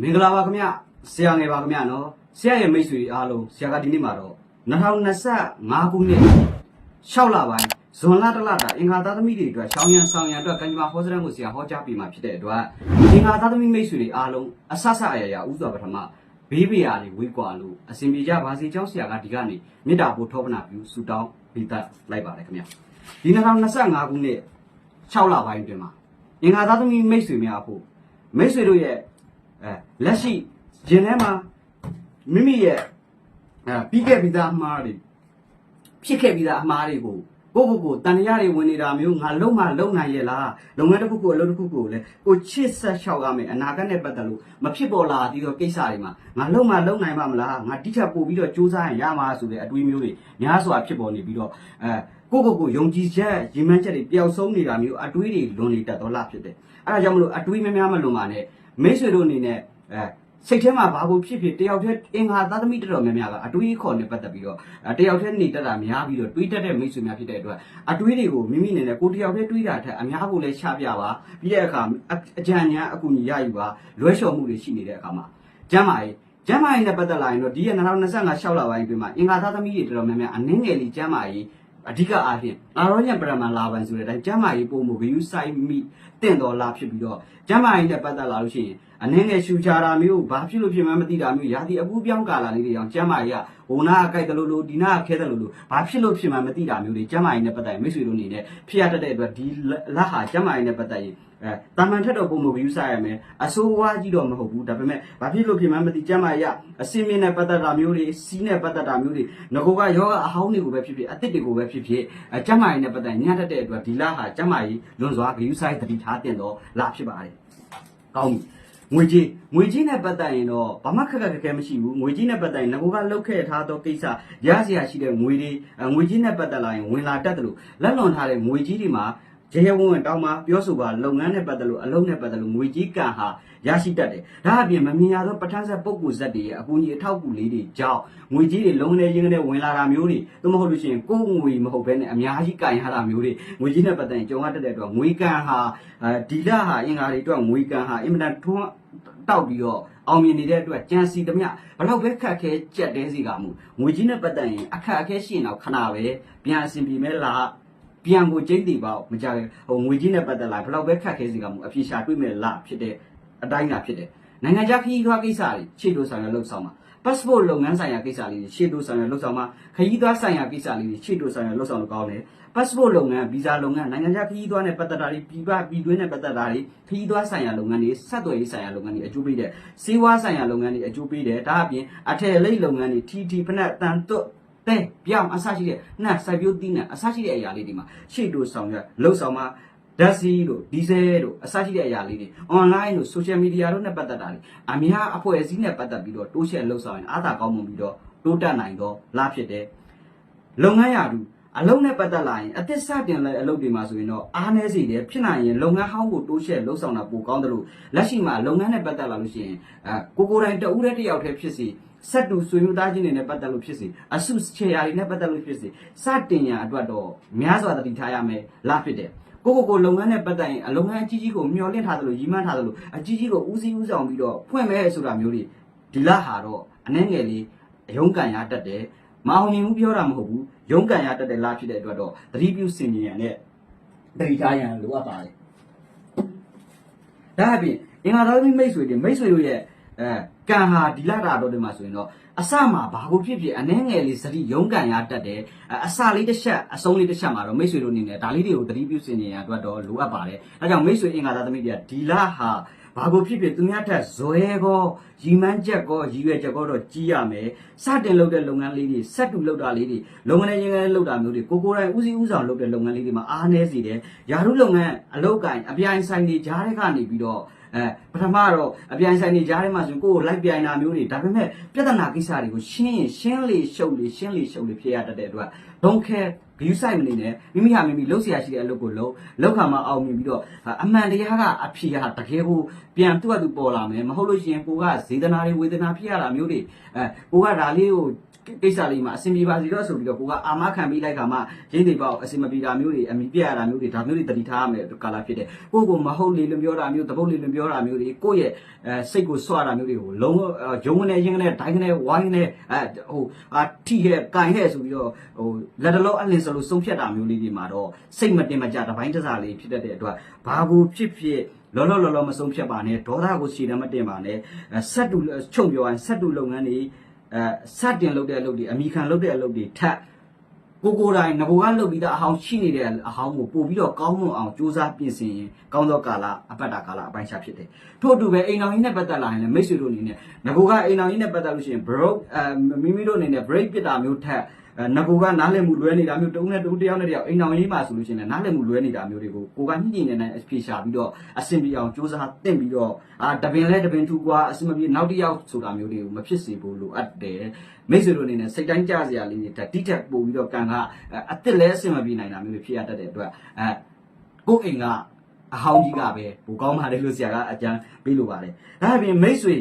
မင်္ဂလာပါခင်ဗျဆရာငယ်ပါခင်ဗျနော်ဆရာရဲ့မိတ်ဆွေအားလုံးဆရာကဒီနေ့မှာတော့2025ခုနှစ်6လပိုင်းဇွန်လတလတာအင်္ဂါသားသမီးတွေအတွက်ရှောင်းရန်ဆောင်ရန်အတွက်ကံကြမ္မာဟောစရန်ကိုဆရာဟောကြားပေးမှာဖြစ်တဲ့အတွက်အင်္ဂါသားသမီးမိတ်ဆွေတွေအားလုံးအဆဆအရရဥစွာပထမဘေးပရာတွေဝေးကွာလို့အစဉ်ပြေကြပါစေကြောင်းဆရာကဒီကနေ့မေတ္တာပို့ထောပနာပြုဆူတောင်းပေးတတ်လိုက်ပါတယ်ခင်ဗျဒီ2025ခုနှစ်6လပိုင်းအတွင်းမှာအင်္ဂါသားသမီးမိတ်ဆွေများအဖို့မိတ်ဆွေတို့ရဲ့ အဲလက်ရှိဂျင်ထဲမှာမိမိရဲ့အဲပြီးခဲ့ပြီးသားအမှားတွေဖြစ်ခဲ့ပြီးသားအမှားတွေကိုကိုကိုကိုတန်တရားတွေဝင်နေတာမျိုးငါလုံးမလုံးနိုင်ရဲ့လားလုပ်ငန်းတစ်ခုခုအလုပ်တစ်ခုခုကိုလည်းကိုချစ်ဆက်လျှောက်ရမယ်အနာဂတ်နဲ့ပတ်သက်လို့မဖြစ်ပေါ်လာသေးသောကိစ္စတွေမှာငါလုံးမလုံးနိုင်ပါမလားငါတိကျပို့ပြီးတော့စူးစမ်းရင်ရမှာဆိုတဲ့အတွေးမျိုးတွေများစွာဖြစ်ပေါ်နေပြီးတော့အဲကိုကိုကိုယုံကြည်ချက်ရည်မှန်းချက်တွေပျောက်ဆုံးနေတာမျိုးအတွေးတွေလွန်နေတတ်တော့လားဖြစ်တယ်အဲဒါကြောင့်မလို့အတွေးများများမလွန်ပါနဲ့ မိတ်ဆွေတို့အနေနဲ့အဲစိတ်ထဲမှာဘာကိုဖြစ်ဖြစ်တယောက်တည်းအင်္ဂါသားသမီးတော်တော်များများကအတွေးခေါ်နေပတ်သက်ပြီးတော့အဲတယောက်တည်းနေတတ်တာများပြီးတော့တွေးတတ်တဲ့မိတ်ဆွေများဖြစ်တဲ့အတွက်အတွေးတွေကိုမိမိအနေနဲ့ကိုယ်တယောက်တည်းတွေးတာထက်အများကိုလည်းချပြပါပြီးတဲ့အခါအအကြံဉာဏ်အကူအညီရယူပါလွဲလျှော်မှုတွေရှိနေတဲ့အခါမှာကျမ်းမာရေးကျမ်းမာရေးနဲ့ပတ်သက်လာရင်တော့ဒီရ2025 6လပိုင်းအတွင်းမှာအင်္ဂါသားသမီးတွေတော်တော်များများအနည်းငယ်လေးကျမ်းမာရေး အဓိကအားဖြင့်အာရောညံပရမန်လာပန်ဆိုတဲ့အတိုင်းကျမ်းမာရေးပုံမှုဂယုဆိုင်မိတင့်တော်လာဖြစ်ပြီးတော့ကျမ်းမာရေးနဲ့ပတ်သက်လာလို့ရှိရင်အနည်းငယ်ရှူချတာမျိုးဘာဖြစ်လို့ဖြစ်မှန်းမသိတာမျိုးရာသီအပူပြောင်းကာလာလေးတွေအောင်ကျမ်းမာရေးကဟိုနာကကြိုက်တယ်လို့လို့ဒီနာကခဲတယ်လို့လို့ဘာဖြစ်လို့ဖြစ်မှန်းမသိတာမျိုးတွေကျမ်းမာရေးနဲ့ပတ်သက်ရင်မိတ်ဆွေတို့အနေနဲ့ဖြစ်ရတတ်တဲ့အတွက်ဒီလက်ဟာကျမ်းမာရေးနဲ့ပတ်သက်ရင် အဲတာမန်ထက်တော့ပုံမှုဂယုဆိုင်ရမယ်အဆိုးဝါးကြီးတော့မဟုတ်ဘူးဒါပေမဲ့ဘာဖြစ်လို့ဖြစ်မှန်းမသိကျမ်းမာရေးကအစင်းမင်းနဲ့ပတ်သက်တာမျိုးတွေစီးနဲ့ပတ်သက်တာမျိုးတွေငကိုကယောဂအဟောင်းတွေကိုပဲဖြစ်ဖြစ်အသစ်တွေကိုပဲဖြစ်ဖြစ်အဲကျမ်းမာရေးနဲ့ပတ်သက်ညံ့တတ်တဲ့အတွက်ဒီလဟာကျမ်းမာရေးလွန်စွာဂယုဆိုင်တတိထားတင်တော့လဖြစ်ပါတယ်ကောင်းပြီငွေကြီးငွေကြီးနဲ့ပတ်သက်ရင်တော့ဘာမှခက်ခက်ခက်ခဲမရှိဘူးငွေကြီးနဲ့ပတ်သက်ရင်ငကိုကလှုပ်ခဲ့ထားသောကိစ္စရစရာရှိတဲ့ငွေတွေအဲငွေကြီးနဲ့ပတ်သက်လာရင်ဝင်လာတတ်တယ်လို့လက်လွန်ထားတဲ့ငွေကြီးတွေမှာ ရေရဝံ့ဝံ့တောင်းမှာပြောဆိုပါလုပ်ငန်းနဲ့ပတ်သက်လို့အလုပ်နဲ့ပတ်သက်လို့ငွေကြီးကံဟာရရှိတတ်တယ်ဒါအပြင်မမြင်ရသောပဋ္ဌာန်းဆက်ပုဂ္ဂိုလ်ဇက်တွေရဲ့အကူအညီအထောက်အကူလေးတွေကြောင့်ငွေကြီးတွေလုံးနေချင်းနဲ့ဝင်လာတာမျိုးတွေသို့မဟုတ်လို့ရှိရင်ကိုယ်ငွေမဟုတ်ဘဲနဲ့အများကြီးကင်ရတာမျိုးတွေငွေကြီးနဲ့ပတ်သက်ရင်ကြုံရတတ်တဲ့အတွက်ငွေကံဟာအဲဒီလဟာအင်္ဂါတွေအတွက်ငွေကံဟာအင်မတန်ထွန်းတောက်ပြီးတော့အောင်မြင်နေတဲ့အတွက်ကြံစီသမျှဘလောက်ပဲခက်ခဲကြက်တဲစီကမှုငွေကြီးနဲ့ပတ်သက်ရင်အခက်အခဲရှိရင်တော့ခဏပဲပြန်အဆင်ပြေမဲ့လား ပြန်ကိုကျိမ့်တီပေါ့မကြခင်ဟိုငွေကြီးနဲ့ပတ်သက်လာဘလောက်ပဲခက်ခဲစီကမှုအပြေရှာတွေ့မဲ့လားဖြစ်တဲ့အတိုင်းသာဖြစ်တယ်နိုင်ငံခြားခရီးသွားကိစ္စတွေခြေလိုဆောင်ရလှုပ်ဆောင်မှာ passport လုပ်ငန်းဆိုင်ရာကိစ္စလေးတွေရှေ့တိုးဆောင်ရလှုပ်ဆောင်မှာခရီးသွားဆိုင်ရာကိစ္စလေးတွေရှေ့တိုးဆောင်ရလှုပ်ဆောင်လို့ကောင်းတယ် passport လုပ်ငန်း visa လုပ်ငန်းနိုင်ငံခြားခရီးသွားနဲ့ပတ်သက်တာတွေပြည်ပပြည်တွင်းနဲ့ပတ်သက်တာတွေခရီးသွားဆိုင်ရာလုပ်ငန်းတွေဆက်သွယ်ရေးဆိုင်ရာလုပ်ငန်းတွေအကျိုးပေးတယ်စေဝါဆိုင်ရာလုပ်ငန်းတွေအကျိုးပေးတယ်ဒါအပြင်အထည်လိပ်လုပ်ငန်းတွေ TT ဖက်နဲ့တန်တွတ် တဲ့ပြောင်းအစရှိတဲ့နှက်စိုက်ပျိုးသီးနှံအစရှိတဲ့အရာလေးတွေမှာရှေ့တိုးဆောင်ရလှုပ်ဆောင်မှာဓာတ်စီတို့ဒီဇယ်တို့အစရှိတဲ့အရာလေးတွေ online တို့ social media တို့နဲ့ပတ်သက်တာတွေအများအဖွဲ့အစည်းနဲ့ပတ်သက်ပြီးတော့တိုးချဲ့လှုပ်ဆောင်ရင်အားသာကောင်းမွန်ပြီးတော့တိုးတက်နိုင်တော့လားဖြစ်တယ်လုပ်ငန်းရာထူးအလုံးနဲ့ပတ်သက်လာရင်အသစ်စတင်တဲ့အလုပ်တွေမှာဆိုရင်တော့အားနည်းစေတယ်ဖြစ်နိုင်ရင်လုပ်ငန်းဟောင်းကိုတိုးချဲ့လှုပ်ဆောင်တာပိုကောင်းတယ်လို့လက်ရှိမှာလုပ်ငန်းနဲ့ပတ်သက်လာလို့ရှိရင်အဲကိုကိုယ်တိုင်တဦးတည်းတစ်ယောက်တည်းဖြစ်စီ ဆက်တူဆွေမျိုးသားချင်းတွေနဲ့ပတ်သက်လို့ဖြစ်စီအစုချေရာတွေနဲ့ပတ်သက်လို့ဖြစ်စီစတင်ရအတွက်တော့များစွာတတိထားရမယ်လားဖြစ်တယ်ကိုကိုကိုလုပ်ငန်းနဲ့ပတ်သက်ရင်အလုပ်ငန်းအကြီးကြီးကိုမျှော်လင့်ထားသလိုရည်မှန်းထားသလိုအကြီးကြီးကိုဦးစီးဦးဆောင်ပြီးတော့ဖွင့်မယ်ဆိုတာမျိုးတွေဒီလဟာတော့အနှဲငယ်လေးအယုံကန်ရတတ်တယ်မအောင်မြင်ဘူးပြောတာမဟုတ်ဘူးရုန်းကန်ရတတ်တဲ့လားဖြစ်တဲ့အတွက်တော့သတိပြုစင်မြင်ရတဲ့သတိထားရန်လိုအပ်ပါတယ်ဒါအပြင်အင်္ဂါသားသမီးမိတ်ဆွေတွေမိတ်ဆွေတို့ရဲ့ အဲကံဟာဒီလာတာတော့ဒီမှာဆိုရင်တော့အစမှာဘာကိုဖြစ်ဖြစ်အနှဲငယ်လေးစတိရုန်းကန်ရတတ်တယ်အဲအစလေးတစ်ချက်အဆုံးလေးတစ်ချက်မှာတော့မိတ်ဆွေတို့အနေနဲ့ဒါလေးတွေကိုသတိပြုစင်မြင်ရအတွက်တော့လိုအပ်ပါတယ်ဒါကြောင့်မိတ်ဆွေအင်္ဂါသားသမီးတွေကဒီလာဟာဘာကိုဖြစ်ဖြစ်သူများထက်ဇွဲကောရီမန်းချက်ကောရည်ရွယ်ချက်ကောတော့ကြီးရမယ်စတင်လုပ်တဲ့လုပ်ငန်းလေးတွေဆက်တူလုပ်တာလေးတွေလုပ်ငန်းချင်းချင်းလုပ်တာမျိုးတွေကိုကိုယ်တိုင်ဦးစီးဦးဆောင်လုပ်တဲ့လုပ်ငန်းလေးတွေမှာအားနည်းစေတယ်ယာရုလုပ်ငန်းအလုပ်ကိုင်အပြိုင်ဆိုင်တွေကြားတဲ့ကနေပြီးတော့ အဲပထမတော့အပြိုင်ဆိုင်တွေကြားထဲမှာဆိုကိုယ်ကိုလိုက်ပြိုင်တာမျိုးတွေဒါပေမဲ့ပြဿနာကိစ္စတွေကိုရှင်းရင်ရှင်းလေရှုပ်လေရှင်းလေရှုပ်လေဖြစ်ရတတ်တဲ့အတွက် don't care ဂယူးဆိုင်မနေနဲ့မိမိဟာမိမိလှုပ်ရှားရှိတဲ့အလုပ်ကိုလုပ်လောက်ခါမှအောင်မြင်ပြီးတော့အမှန်တရားကအဖြေဟာတကယ်ကိုပြန်သူ့အတူပေါ်လာမယ်မဟုတ်လို့ရှိရင်ကိုကဇေဒနာတွေဝေဒနာဖြစ်ရတာမျိုးတွေအဲကိုကဒါလေးကိုကိစ္စလေးမှာအဆင်ပြေပါစီတော့ဆိုပြီးတော့ကိုကအာမခံပြီးလိုက်ခါမှရင်းတွေပေါ့အဆင်မပြေတာမျိုးတွေအမိပြရတာမျိုးတွေဒါမျိုးတွေတတိထားရမယ်ကာလာဖြစ်တယ်ကိုကိုမဟုတ်လေလွန်ပြောတာမျိုးတပုတ်လေလွန်ပြောတာမျိုးတွေကိုယ့်ရဲ့အဲစိတ်ကိုစွတာမျိုးတွေကိုလုံးရုံကနေရင်းကနေဒိုင်းကနေဝိုင်းနေအဲဟိုအာထိဟဲ့ကန်ဟဲ့ဆိုပြီးတော့ဟိုလက်တလုံးအလင်းစလို့ဆုံးဖြတ်တာမျိုးလေးတွေမှာတော့စိတ်မတင်မကြတပိုင်းတစားလေးဖြစ်တတ်တဲ့အတွက်ဘာကိုဖြစ်ဖြစ်လောလောလောလောမဆုံးဖြတ်ပါနဲ့ဒေါသကိုရှည်တယ်မတင်ပါနဲ့ဆက်တူချုပ်ပြောရင်ဆက်တူလုပ်ငန်းတွေအဲစတင်လုပ်တဲ့အလုပ်တွေအမိခံလုပ်တဲ့အလုပ်တွေထပ်ကိုကိုယ်တိုင်ငဘိုကလုပ်ပြီးသားအဟောင်းရှိနေတဲ့အဟောင်းကိုပို့ပြီးတော့ကောင်းမွန်အောင်စူးစမ်းပြင်ဆင်ရင်ကောင်းသောကာလအပတ်တာကာလအပိုင်းခြားဖြစ်တယ်ထို့အတူပဲအိမ်တော်ကြီးနဲ့ပတ်သက်လာရင်လည်းမိတ်ဆွေတို့အနေနဲ့ငဘိုကအိမ်တော်ကြီးနဲ့ပတ်သက်လို့ရှိရင် broke အဲမိမိတို့အနေနဲ့ break ပြစ်တာမျိုးထက်အဲ ငကိုကနားလည်မှုလွဲနေတာမျိုးတုံးနဲ့တုံးတယောက်နဲ့တယောက်အိမ်တော်ကြီးမှာဆိုလို့ရှိရင်လည်းနားလည်မှုလွဲနေတာမျိုးတွေကိုကိုကညှိညင်နေတဲ့အဖြေရှာပြီးတော့အဆင်ပြေအောင်စူးစမ်းတင့်ပြီးတော့အာတပင်လဲတပင်ထူကွာအဆင်မပြေနောက်တစ်ယောက်ဆိုတာမျိုးတွေကိုမဖြစ်စေဖို့လိုအပ်တယ်မိတ်ဆွေတို့အနေနဲ့စိတ်တိုင်းကြစရာလေးတွေတက်တိတက်ပို့ပြီးတော့ကံကအစ်စ်လဲအဆင်မပြေနိုင်တာမျိုးတွေဖြစ်ရတတ်တဲ့အတွက်အဲကိုယ့်အိမ်ကအဟောင်းကြီးကပဲပိုကောင်းပါတယ်လို့ဆရာကအကြံပေးလိုပါတယ်ဒါအပြင်မိတ်ဆွေ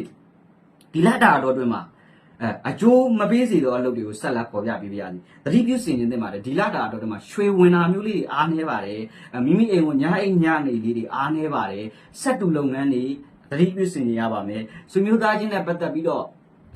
ဒီလက်တာတော်အတွင်းမှာ အဲအကျိုးမပေးစေသောအလုပ်တွေကိုဆက်လက်ပေါ်ပြပေးပါရစေ။တတိပြုစင်နေတဲ့မှာလေဒီလာတာတော့ဒီမှာရွှေဝင်တာမျိုးလေးတွေအားနေပါတယ်။အဲမိမိအိမ်ကိုညာအိမ်ညနေလေးတွေအားနေပါတယ်။ဆက်တူလုပ်ငန်းတွေတတိပြုစင်နေရပါမယ်။ဆွေမျိုးသားချင်းနဲ့ပတ်သက်ပြီးတော့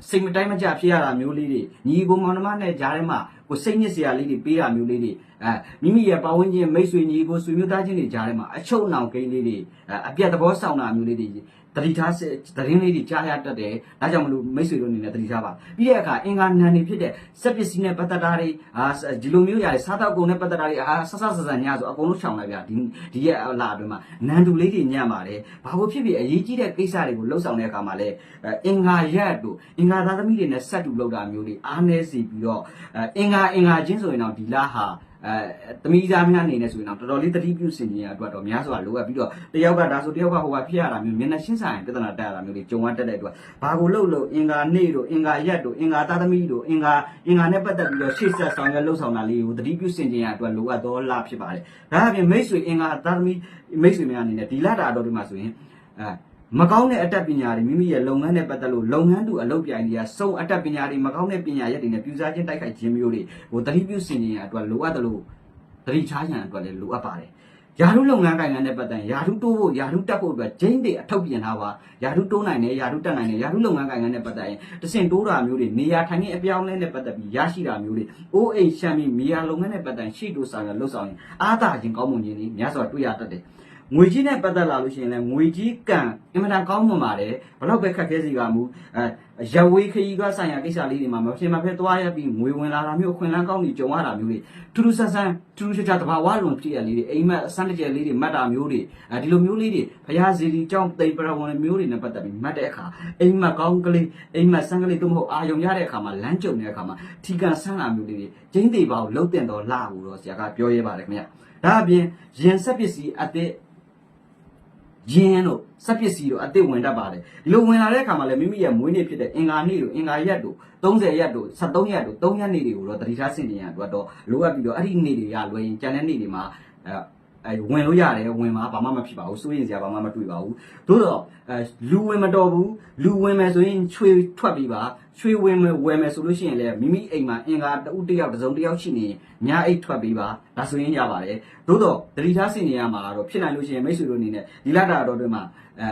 စိတ်မတိုင်းမကြဖြစ်ရတာမျိုးလေးတွေညီကိုမောင်နှမနဲ့ကြားထဲမှာကိုစိတ်ညစ်စရာလေးတွေပေးတာမျိုးလေးတွေအဲမိမိရဲ့ပတ်ဝန်းကျင်မိတ်ဆွေညီကိုဆွေမျိုးသားချင်းတွေကြားထဲမှာအချုပ်နှောင်ကိန်းလေးတွေအဲအပြတ်သဘောဆောင်တာမျိုးလေးတွေ တတိထားစစ်သတင်းလေးတွေကြားရတတ်တယ်ဒါကြောင့်မလို့မိတ်ဆွေတို့အနေနဲ့တတိထားပါပြီးတဲ့အခါအင်္ဂါနံတွေဖြစ်တဲ့စက်ပစ္စည်းနဲ့ပတ်သက်တာတွေအာဒီလိုမျိုးရတယ်စားတော့ကုန်နဲ့ပတ်သက်တာတွေအာဆဆဆဆညဆိုအကုန်လုံးရှောင်လိုက်ဗျာဒီဒီရဲ့အလားအတွင်းမှာနန်တူလေးတွေညံ့ပါတယ်ဘာလို့ဖြစ်ဖြစ်အရေးကြီးတဲ့ကိစ္စတွေကိုလှုပ်ဆောင်တဲ့အခါမှာလဲအင်္ဂါရက်တို့အင်္ဂါသားသမီးတွေနဲ့ဆက်တူလောက်တာမျိုးတွေအားနည်းစီပြီးတော့အင်္ဂါအင်္ဂါချင်းဆိုရင်တော့ဒီလားဟာ အဲသမီးသားများအနေနဲ့ဆိုရင်တော့တော်တော်လေးတတိပြုစင်ကြီးရအတွက်တော့များစွာလိုအပ်ပြီးတော့တယောက်ကဒါဆိုတယောက်ကဟိုကဖြစ်ရတာမျိုးမျက်နှာရှင်းဆိုင်ပြဿနာတက်ရတာမျိုးတွေကြုံရတတ်တဲ့အတွက်ဘာကိုလှုပ်လို့အင်္ဂါနေ့တို့အင်္ဂါရက်တို့အင်္ဂါသားသမီးတို့အင်္ဂါအင်္ဂါနဲ့ပတ်သက်ပြီးတော့ရှေ့ဆက်ဆောင်ရွက်လှုပ်ဆောင်တာလေးကိုတတိပြုစင်ကြီးရအတွက်လိုအပ်တော့လားဖြစ်ပါတယ်ဒါအပြင်မိတ်ဆွေအင်္ဂါသားသမီးမိတ်ဆွေများအနေနဲ့ဒီလတာတော်ဒီမှာဆိုရင်အဲ မကောင်းတဲ့အတတ်ပညာတွေမိမိရဲ့လုပ်ငန်းနဲ့ပတ်သက်လို့လုပ်ငန်းတူအလုပ်ပြိုင်တွေကစုံအတတ်ပညာတွေမကောင်းတဲ့ပညာရက်တွေနဲ့ပြူစားခြင်းတိုက်ခိုက်ခြင်းမျိုးတွေဟိုတတိပြုစင်ခြင်းရအတွက်လိုအပ်တယ်လို့သတိထားရန်အတွက်လည်းလိုအပ်ပါတယ်။ယာထုလုပ်ငန်းကိုင်ငန်းနဲ့ပတ်သက်ရင်ယာထုတိုးဖို့ယာထုတက်ဖို့အတွက်ဂျင်းတွေအထောက်ပြင်ထားပါ။ယာထုတိုးနိုင်တယ်ယာထုတက်နိုင်တယ်ယာထုလုပ်ငန်းကိုင်ငန်းနဲ့ပတ်သက်ရင်တဆင့်တိုးတာမျိုးတွေနေရာထိုင်ခြင်းအပြောင်းအလဲနဲ့ပတ်သက်ပြီးရရှိတာမျိုးတွေအိုးအိမ်ရှမ်းပြီးမြေယာလုပ်ငန်းနဲ့ပတ်သက်ရင်ရှေ့တိုးဆောင်ရလှုပ်ဆောင်ရင်အားသာခြင်းကောင်းမွန်ခြင်းတွေများစွာတွေ့ရတတ်တယ်။ ငွေကြီးနဲ့ပတ်သက်လာလို့ရှိရင်လည်းငွေကြီးကံအင်မတန်ကောင်းမွန်ပါတယ်ဘလောက်ပဲခက်ခဲစီကမူအဲ ရဝေးခရီးကဆိုင်ရာကိစ္စလေးတွေမှာမဖြစ်မဖြစ်သွားရပြီးငွေဝင်လာတာမျိုးအခွင့်အလမ်းကောင်းတွေကြုံရတာမျိုးတွေထူးထူးဆန်းဆန်းထူးထူးခြားခြားတဘာဝလွန်ဖြစ်ရလေးတွေအိမ်မက်အစမ်းတစ်ကျက်လေးတွေမှတ်တာမျိုးတွေအဲဒီလိုမျိုးလေးတွေဘုရားစီရီကြောင့်တိမ်ပရဝံမျိုးတွေနဲ့ပတ်သက်ပြီးမှတ်တဲ့အခါအိမ်မက်ကောင်းကလေးအိမ်မက်ဆန်းကလေးတို့မဟုတ်အာယုံရတဲ့အခါမှာလမ်းကြုံတဲ့အခါမှာထီကန်ဆန်းလာမျိုးလေးတွေကျင်းသေးပါကိုလှုပ်တင်တော်လာဘူးတော့ဆရာကပြောရဲပါတယ်ခင်ဗျဒါအပြင်ရင်ဆက်ပစ္စည်းအသစ် ရင်းတို့စက်ပစ္စည်းတို့အသစ်ဝင်တတ်ပါတယ်ဒီလိုဝင်လာတဲ့အခါမှာလည်းမိမိရဲ့မွေးနေ့ဖြစ်တဲ့အင်္ဂါနေ့တို့အင်္ဂါရက်တို့30ရက်တို့73ရက်တို့3ရက်နေ့တွေကိုတော့တတိထားဆင်နေရအတွက်တော့လိုအပ်ပြီးတော့အဲ့ဒီနေ့တွေရလွယ်ရင်ကျန်တဲ့နေ့တွေမှာအဲ အဲဝင်လို့ရတယ်ဝင်မှာဘာမှမဖြစ်ပါဘူးစိုးရင်စရာဘာမှမတွေ့ပါဘူးသို့တော့အဲလူဝင်မတော်ဘူးလူဝင်မယ်ဆိုရင်ချွေထွက်ပြီးပါချွေဝင်မယ်ဝယ်မယ်ဆိုလို့ရှိရင်လည်းမိမိအိမ်မှာအင်္ဂါတဦးတစ်ယောက်တစ်စုံတစ်ယောက်ရှိနေညာအိတ်ထွက်ပြီးပါဒါဆိုရင်ရပါတယ်သို့တော့တတိထားဆင်နေရမှာတော့ဖြစ်နိုင်လို့ရှိရင်မိတ်ဆွေတို့အနေနဲ့ဒီလတာတော်တွေမှာအဲ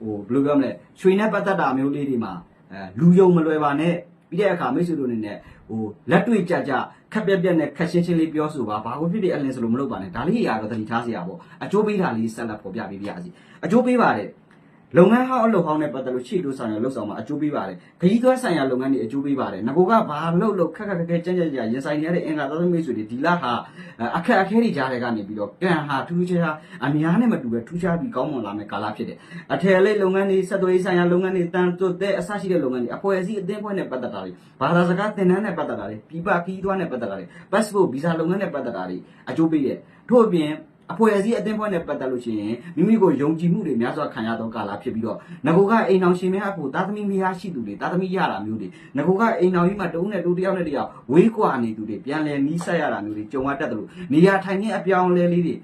ဟိုဘယ်လိုပြောမလဲချွေနဲ့ပတ်သက်တာမျိုးလေးတွေမှာအဲလူယုံမလွယ်ပါနဲ့ပြီးတဲ့အခါမိတ်ဆွေတို့အနေနဲ့ ဟိုလက်တွေ့ကြကြခက်ပြက်ပြက်နဲ့ခက်ရှင်းရှင်းလေးပြောဆိုပါဘာကိုဖြစ်ဖြစ်အလင်းစလို့မလုပ်ပါနဲ့ဒါလေးရတော့တတိထားစရာပေါ့အကျိုးပေးတာလေးဆက်လက်ဖော်ပြပေးပြစီအကျိုးပေးပါတယ် လုပ်ငန်းဟောင်းအလုပ်ဟောင်းနဲ့ပတ်သက်လို့ရှေ့လို့ဆိုင်ရလှုပ်ဆောင်မှာအကျိုးပေးပါတယ်ခရီးသွားဆိုင်ရာလုပ်ငန်းတွေအကျိုးပေးပါတယ်ငကိုကဘာလုပ်လို့ခက်ခက်ခက်ခဲကြမ်းကြမ်းကြရင်ဆိုင်နေရတဲ့အင်္ဂါသောမိတ်ဆွေတွေဒီလဟာအခက်အခဲတွေကြားတွေကနေပြီးတော့ကံဟာထူးခြားခြားအများနဲ့မတူပဲထူးခြားပြီးကောင်းမွန်လာမယ့်ကာလဖြစ်တယ်အထယ်လေးလုပ်ငန်းတွေစက်သွေးဆိုင်ရာလုပ်ငန်းတွေတန်တုတ်တဲ့အစရှိတဲ့လုပ်ငန်းတွေအဖွဲ့အစည်းအသင်းဖွဲ့နဲ့ပတ်သက်တာတွေဘာသာစကားသင်တန်းနဲ့ပတ်သက်တာတွေပြပခီးသွားနဲ့ပတ်သက်တာတွေ passport visa လုပ်ငန်းနဲ့ပတ်သက်တာတွေအကျိုးပေးတယ်ထို့အပြင် အဖွဲ့အစည်းအသင်းဖွဲ့နဲ့ပတ်သက်လို့ရှိရင်မိမိကိုယုံကြည်မှုတွေများစွာခံရသောကာလဖြစ်ပြီးတော့ငကိုကအိမ်အောင်ရှင်များကိုတာသမီမယားရှိသူတွေတာသမီရတာမျိုးတွေငကိုကအိမ်အောင်ကြီးမှာတဦးနဲ့တူတယောက်နဲ့တယောက်ဝေးကွာနေသူတွေပြန်လည်နီးစပ်ရတာမျိုးတွေကြုံရတတ်တယ်လို့နေရာထိုင်နေအပြောင်းအလဲလေးတွေ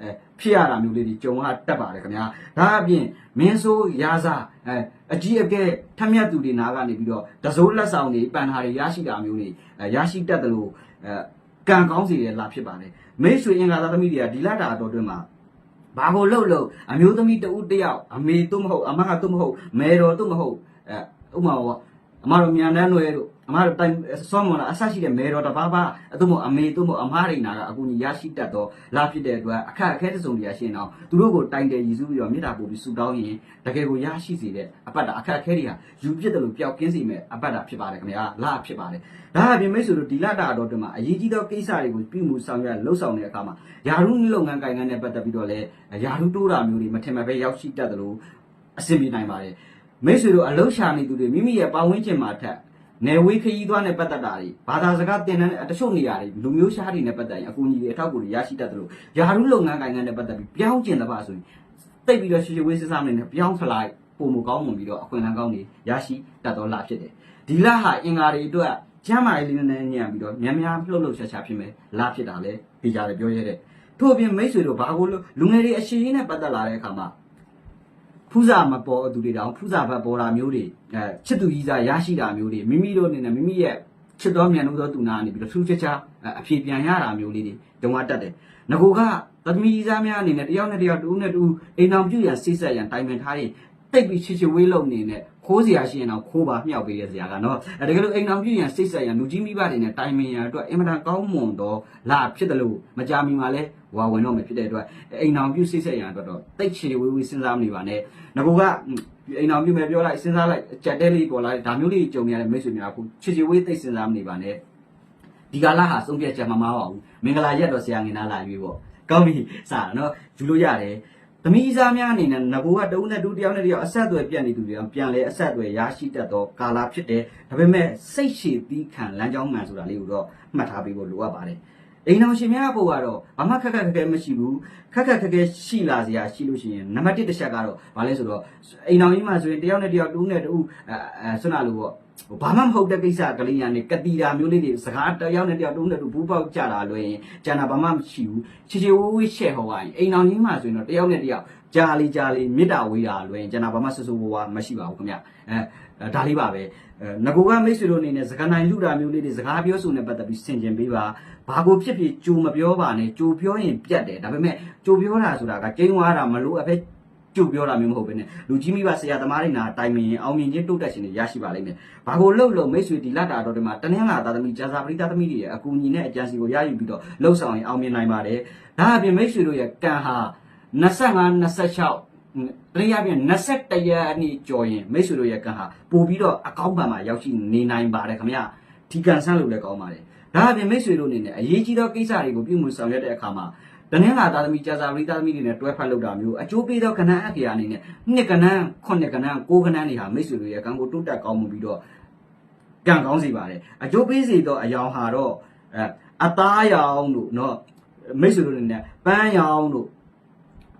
အဲဖြစ်ရတာမျိုးလေးတွေကြုံရတတ်ပါတယ်ခင်ဗျာဒါအပြင်မင်းဆိုးရာဇာအဲအကြီးအကဲထက်မြက်သူတွေနာကနေပြီးတော့တစိုးလက်ဆောင်တွေပန်ဟာတွေရရှိတာမျိုးတွေအဲရရှိတတ်တယ်လို့အဲ ကံကောင်းစီရလာဖြစ်ပါတယ်မိတ်ဆွေအင်္ဂါသားသမီးတွေကဒီလတာအတော်တွင်းမှာဘာကိုလှုပ်လှုပ်အမျိုးသမီးတဦးတယောက်အမေတို့မဟုတ်အမကတို့မဟုတ်မဲတော်တို့မဟုတ်အဲဥမာပေါ့အမတို့မြန်တန်းတွေတို့ အမတို့တိုင်စောမလာအဆရှိတဲ့မဲတော်တစ်ပါးပါအတို့မဟုတ်အမေတို့မဟုတ်အမရိနာကအကူကြီးရရှိတတ်တော့လာဖြစ်တဲ့အတွက်အခက်အခဲတစ်စုံတရာရှင်းအောင်သူတို့ကိုတိုင်တယ်ရည်စူးပြီးတော့မေတ္တာပို့ပြီးဆူတောင်းရင်တကယ်ကိုရရှိစေတဲ့အပတ်တာအခက်အခဲတွေကယူပြစ်တယ်လို့ပျောက်ကင်းစေမဲ့အပတ်တာဖြစ်ပါတယ်ခင်ဗျာလာဖြစ်ပါတယ်ဒါအပြင်မိတ်ဆွေတို့ဒီလတာအတော်တွင်မှာအရေးကြီးသောကိစ္စတွေကိုပြုမှုဆောင်ရွက်လှုပ်ဆောင်တဲ့အခါမှာယာရုလုပ်ငန်းကိုင်ငန်းနဲ့ပတ်သက်ပြီးတော့လည်းယာရုတိုးတာမျိုးတွေမထင်မှတ်ပဲရောက်ရှိတတ်တယ်လို့အဆင်ပြေနိုင်ပါတယ်မိတ်ဆွေတို့အလုရှာနေသူတွေမိမိရဲ့ပတ်ဝန်းကျင်မှာထက် နယ်ဝေးခရီးသွားနဲ့ပတ်သက်တာတွေဘာသာစကားသင်တန်းနဲ့တချို့နေရာတွေလူမျိုးရှားတွေနဲ့ပတ်သက်ရင်အကူအညီတွေအထောက်အကူတွေရရှိတတ်တယ်လို့ယာရုလုပ်ငန်းကိုင်ငန်းနဲ့ပတ်သက်ပြီးပြောင်းကျင်တဲ့ပါဆိုရင်တိတ်ပြီးတော့ရှေ့ရှေ့ဝေးစစ်စားမနေနဲ့ပြောင်းဖလိုက်ပုံမကောင်းမှန်ပြီးတော့အခွင့်အလမ်းကောင်းတွေရရှိတတ်တော့လာဖြစ်တယ်ဒီလဟာအင်္ဂါတွေအတွက်ကျမ်းမာရေးလေးနည်းနည်းညံ့ပြီးတော့များများလှုပ်လှုပ်ရှားရှားဖြစ်မယ်လာဖြစ်တာလေဒီကြတယ်ပြောရတဲ့ထို့အပြင်မိတ်ဆွေတို့ဘာကိုလို့လူငယ်တွေအရှိကြီးနဲ့ပတ်သက်လာတဲ့အခါမှာ ဖူးစာမပေါ်သူတွေတောင်ဖူးစာဘက်ပေါ်တာမျိုးတွေအဲချစ်သူကြီးစားရရှိတာမျိုးတွေမိမိတို့အနေနဲ့မိမိရဲ့ချစ်တော်မြန်လို့သောသူနာကနေပြီးတော့ထူးခြားခြားအဖြေပြန်ရတာမျိုးလေးတွေတုံးဝတတ်တယ်ငကိုကသမီးကြီးစားများအနေနဲ့တယောက်နဲ့တယောက်တူနဲ့တူအိမ်အောင်ပြုရန်စိတ်ဆက်ရန်တိုင်ပင်ထားရင်တိတ်ပြီးချစ်ချစ်ဝေးလုံးနေနဲ့ခိုးစရာရှိရင်တော့ခိုးပါမြောက်ပေးရစရာကနော်အဲတကယ်လို့အိမ်အောင်ပြုရန်စိတ်ဆက်ရန်လူကြီးမိဘတွေနဲ့တိုင်ပင်ရန်အတွက်အင်မတန်ကောင်းမွန်တော့လာဖြစ်တယ်လို့မကြမီမှာလဲ ဝါဝင်တော့မယ်ဖြစ်တဲ့အတွက်အိမ်အောင်ပြုစိတ်ဆက်ရန်အတွက်တော့တိတ်ချေဝေးဝေးစဉ်းစားမနေပါနဲ့ငကိုကအိမ်အောင်ပြုမယ်ပြောလိုက်စဉ်းစားလိုက်ကြက်တဲလေးပေါ်လာဒါမျိုးလေးကြုံရတဲ့မိတ်ဆွေများအခုချေချေဝေးတိတ်စဉ်းစားမနေပါနဲ့ဒီကာလဟာဆုံးဖြတ်ချက်မမှားပါဘူးမင်္ဂလာရက်တော့ဆရာငင်သားလာပြီပေါ့ကောင်းပြီစတာနော်ယူလို့ရတယ်သမီးစားများအနေနဲ့ငကိုကတဦးနဲ့တူတယောက်နဲ့တယောက်အဆက်အသွယ်ပြတ်နေသူတွေအောင်ပြန်လဲအဆက်အသွယ်ရရှိတတ်သောကာလဖြစ်တယ်ဒါပေမဲ့စိတ်ရှည်သီးခံလမ်းကြောင်းမှန်ဆိုတာလေးကိုတော့မှတ်ထားပေးဖို့လိုအပ်ပါတယ် အိမ်တော်ရှင်များဖို့ကတော့ဘာမှခက်ခက်ခက်ခဲမရှိဘူးခက်ခက်ခက်ခဲရှိလာစရာရှိလို့ရှိရင်နံပါတ်1တစ်ချက်ကတော့ဘာလဲဆိုတော့အိမ်တော်ကြီးမှာဆိုရင်တယောက်နဲ့တယောက်တူနဲ့တူအဲအဲဆွမ်းလာလို့ပေါ့ဟိုဘာမှမဟုတ်တဲ့ကိစ္စကလေးညာနေကတိတာမျိုးလေးတွေစကားတစ်ယောက်နဲ့တစ်ယောက်တုံးနဲ့တူဘူးပေါက်ကြတာလွယ်ရင်ကျန်တာဘာမှမရှိဘူးချီချီဝဝေးရှက်ဟောပါရင်အိမ်အောင်ကြီးမှဆိုရင်တော့တစ်ယောက်နဲ့တစ်ယောက်ကြာလီကြာလီမေတ္တာဝေးတာလွယ်ရင်ကျန်တာဘာမှဆဆဝဝမရှိပါဘူးခင်ဗျအဲ ဒါလေးပါပဲအဲငကိုကမိတ်ဆွေတို့အနေနဲ့စကားနိုင်လူတာမျိုးလေးတွေစကားပြောဆိုနေပတ်သက်ပြီးဆင်ခြင်ပေးပါဘာကိုဖြစ်ဖြစ်ကြိုမပြောပါနဲ့ကြိုပြောရင်ပြတ်တယ်ဒါပေမဲ့ကြိုပြောတာဆိုတာကကျင်းသွားတာမလို့အဖေကြိုပြောတာမျိုးမဟုတ်ဘဲနဲ့လူကြီးမိဘဆရာသမားတွေနာတိုင်မင်အောင်မြင်ခြင်းတိုးတက်ခြင်းတွေရရှိပါလိမ့်မယ်။ဘာကိုလှုပ်လို့မိတ်ဆွေဒီလတာတော်တွေမှာတနင်္လာသားသမီးဂျာစာပရိသသမီးတွေရဲ့အကူအညီနဲ့အကြံစီကိုရယူပြီးတော့လှုပ်ဆောင်ရင်အောင်မြင်နိုင်ပါတယ်။ဒါအပြင်မိတ်ဆွေတို့ရဲ့ကံဟာ25 26 တနည်းအားဖြင့်21ရက်အနည်းကြော်ရင်မိတ်ဆွေတို့ရဲ့ကံဟာပို့ပြီးတော့အကောင်းဘန်မှာရောက်ရှိနေနိုင်ပါတယ်ခင်ဗျာ။ဒီကံဆန်းလို့လည်းကောင်းပါတယ်။ဒါအပြင်မိတ်ဆွေတို့အနေနဲ့အရေးကြီးသောကိစ္စတွေကိုပြုမှုဆောင်ရွက်တဲ့အခါမှာ တနင်္လာသားသမီးကြာစာပရိသသမီးတွေနဲ့တွဲဖက်လုပ်တာမျိုးအကျိုးပေးသောကဏ္ဍအကေအနေနဲ့နှစ်ကဏ္ဍခုနှစ်ကဏ္ဍကိုးကဏ္ဍတွေဟာမိတ်ဆွေတို့ရဲ့ကံကိုတိုးတက်ကောင်းမှုပြီးတော့ကံကောင်းစေပါတယ်အကျိုးပေးစေသောအယောင်ဟာတော့အဲအသားရောင်တို့เนาะမိတ်ဆွေတို့အနေနဲ့ပန်းရောင်တို့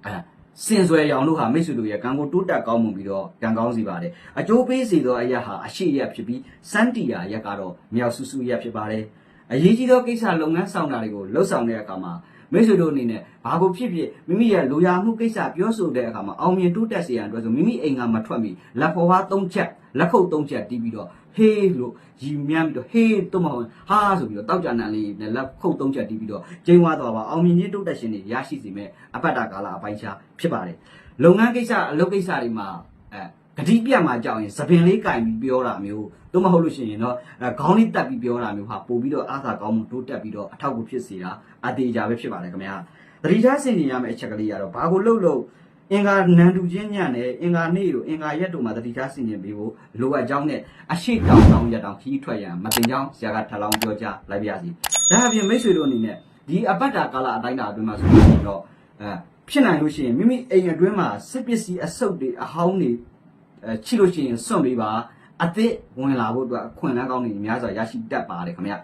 အဲ စင်ဆွဲရောင်တို့ဟာမိတ်ဆွေတို့ရဲ့ကံကိုတိုးတက်ကောင်းမှုပြီးတော့ကံကောင်းစေပါတယ်အကျိုးပေးစေသောအရာဟာအရှိရက်ဖြစ်ပြီးစန်းတီယာရက်ကတော့မြောက်ဆူဆူရက်ဖြစ်ပါတယ်အရေးကြီးသောကိစ္စလုပ်ငန်းဆောင်တာတွေကိုလှုပ်ဆောင်တဲ့အခါမှာ မိတ်ဆွေတို့အနေနဲ့ဘာကိုဖြစ်ဖြစ်မိမိရဲ့လိုရာမှုကိစ္စပြောဆိုတဲ့အခါမှာအောင်မြင်တိုးတက်စေရန်အတွက်ဆိုမိမိအိမ်ကမထွက်မီလက်ဖော်ဝါး၃ချက်လက်ခုပ်၃ချက်တီးပြီးတော့ဟေးလို့ရီမြန်းပြီးတော့ဟေးတော့မဟုတ်ဟာဆိုပြီးတော့တောက်ကြနံလေးနဲ့လက်ခုပ်၃ချက်တီးပြီးတော့ကျင်းဝါသွားပါအောင်မြင်ခြင်းတိုးတက်ခြင်းတွေရရှိစေမဲ့အပတ်တာကာလအပိုင်းခြားဖြစ်ပါတယ်လုပ်ငန်းကိစ္စအလုပ်ကိစ္စတွေမှာအဲ ဂတိပြတ်မှာကြောက်ရင်သပင်လေးကင်ပြီးပြောတာမျိုးတော့မဟုတ်လို့ရှိရင်တော့အဲခေါင်းလေးတက်ပြီးပြောတာမျိုးဟာပို့ပြီးတော့အားသာကောင်းမှုတိုးတက်ပြီးတော့အထောက်အကူဖြစ်စေတာအတေးကြပဲဖြစ်ပါတယ်ခင်ဗျာသတိထားဆင်ခြင်ရမယ့်အချက်ကလေးကတော့ဘာကိုလှုပ်လို့အင်္ဂါနန်တူချင်းညံ့နဲ့အင်္ဂါနေ့တို့အင်္ဂါရက်တို့မှာသတိထားဆင်ခြင်ပေးဖို့လိုအပ်ကြောင်းနဲ့အရှိတောင်တောင်ရက်တောင်ခီးထွက်ရန်မတင်ကြောင်းဆရာကထပ်လောင်းပြောကြားလိုက်ပါရစီဒါအပြင်မိတ်ဆွေတို့အနေနဲ့ဒီအပတ်တာကာလအတိုင်းတာအတွင်းမှာဆိုရင်တော့အဲဖြစ်နိုင်လို့ရှိရင်မိမိအိမ်အတွင်းမှာစစ်ပစ္စည်းအဆုတ်တွေအဟောင်းတွေ အဲချိလို့ရှိရင်စွန့်ပေးပါအသစ်ဝင်လာဖို့အတွက်အခွင့်အလမ်းကောင်းတွေများစွာရရှိတတ်ပါတယ်ခင်ဗျ